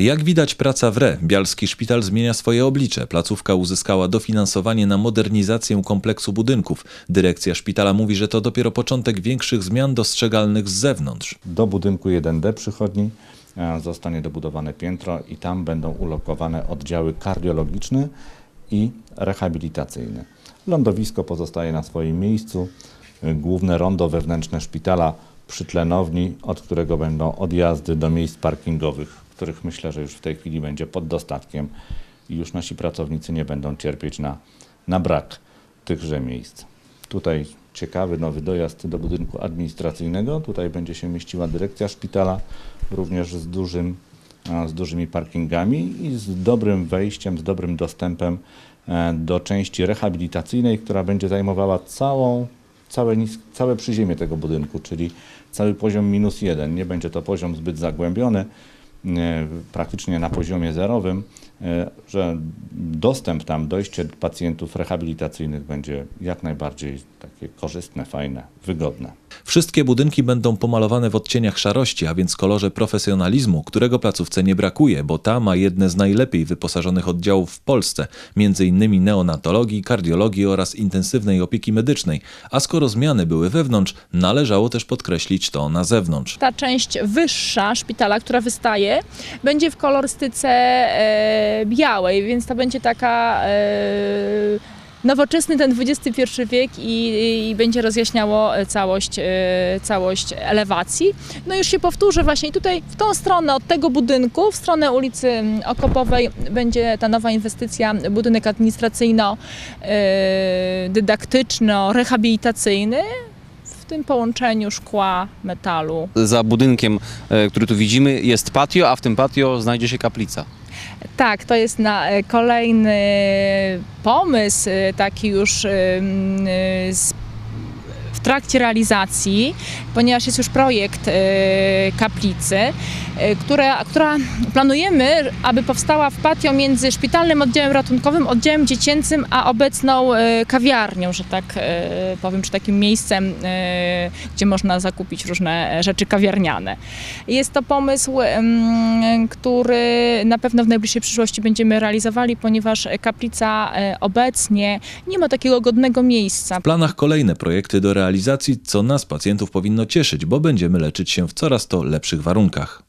Jak widać, praca w RE. Bialski Szpital zmienia swoje oblicze. Placówka uzyskała dofinansowanie na modernizację kompleksu budynków. Dyrekcja szpitala mówi, że to dopiero początek większych zmian dostrzegalnych z zewnątrz. Do budynku 1D przychodni e, zostanie dobudowane piętro i tam będą ulokowane oddziały kardiologiczne i rehabilitacyjne. Lądowisko pozostaje na swoim miejscu. E, Główne rondo wewnętrzne szpitala przy tlenowni, od którego będą odjazdy do miejsc parkingowych, których myślę, że już w tej chwili będzie pod dostatkiem i już nasi pracownicy nie będą cierpieć na, na brak tychże miejsc. Tutaj ciekawy nowy dojazd do budynku administracyjnego. Tutaj będzie się mieściła dyrekcja szpitala, również z, dużym, z dużymi parkingami i z dobrym wejściem, z dobrym dostępem e, do części rehabilitacyjnej, która będzie zajmowała całą, całe, całe przyziemie tego budynku, czyli cały poziom minus jeden. Nie będzie to poziom zbyt zagłębiony, praktycznie na poziomie zerowym, e, że dostęp tam, dojście pacjentów rehabilitacyjnych będzie jak najbardziej takie korzystne, fajne, wygodne. Wszystkie budynki będą pomalowane w odcieniach szarości, a więc kolorze profesjonalizmu, którego placówce nie brakuje, bo ta ma jedne z najlepiej wyposażonych oddziałów w Polsce, m.in. neonatologii, kardiologii oraz intensywnej opieki medycznej. A skoro zmiany były wewnątrz, należało też podkreślić to na zewnątrz. ta część wyższa szpitala, która wystaje, będzie w kolorystyce e, białej, więc to będzie taka e, nowoczesny ten XXI wiek i, i będzie rozjaśniało całość, e, całość elewacji. No już się powtórzę właśnie tutaj w tą stronę od tego budynku, w stronę ulicy Okopowej będzie ta nowa inwestycja, budynek administracyjno e, w tym połączeniu szkła, metalu. Za budynkiem, e, który tu widzimy, jest patio, a w tym patio znajdzie się kaplica. Tak, to jest na e, kolejny pomysł, e, taki już e, z- trakcie realizacji, ponieważ jest już projekt e, kaplicy, e, która, która planujemy, aby powstała w patio między szpitalnym oddziałem ratunkowym, oddziałem dziecięcym, a obecną e, kawiarnią, że tak powiem, czy takim miejscem, gdzie można zakupić różne rzeczy kawiarniane. Jest to pomysł, który na pewno w najbliższej przyszłości będziemy realizowali, ponieważ kaplica obecnie nie ma takiego godnego miejsca. W planach kolejne projekty do realizacji, co nas pacjentów powinno cieszyć, bo będziemy leczyć się w coraz to lepszych warunkach.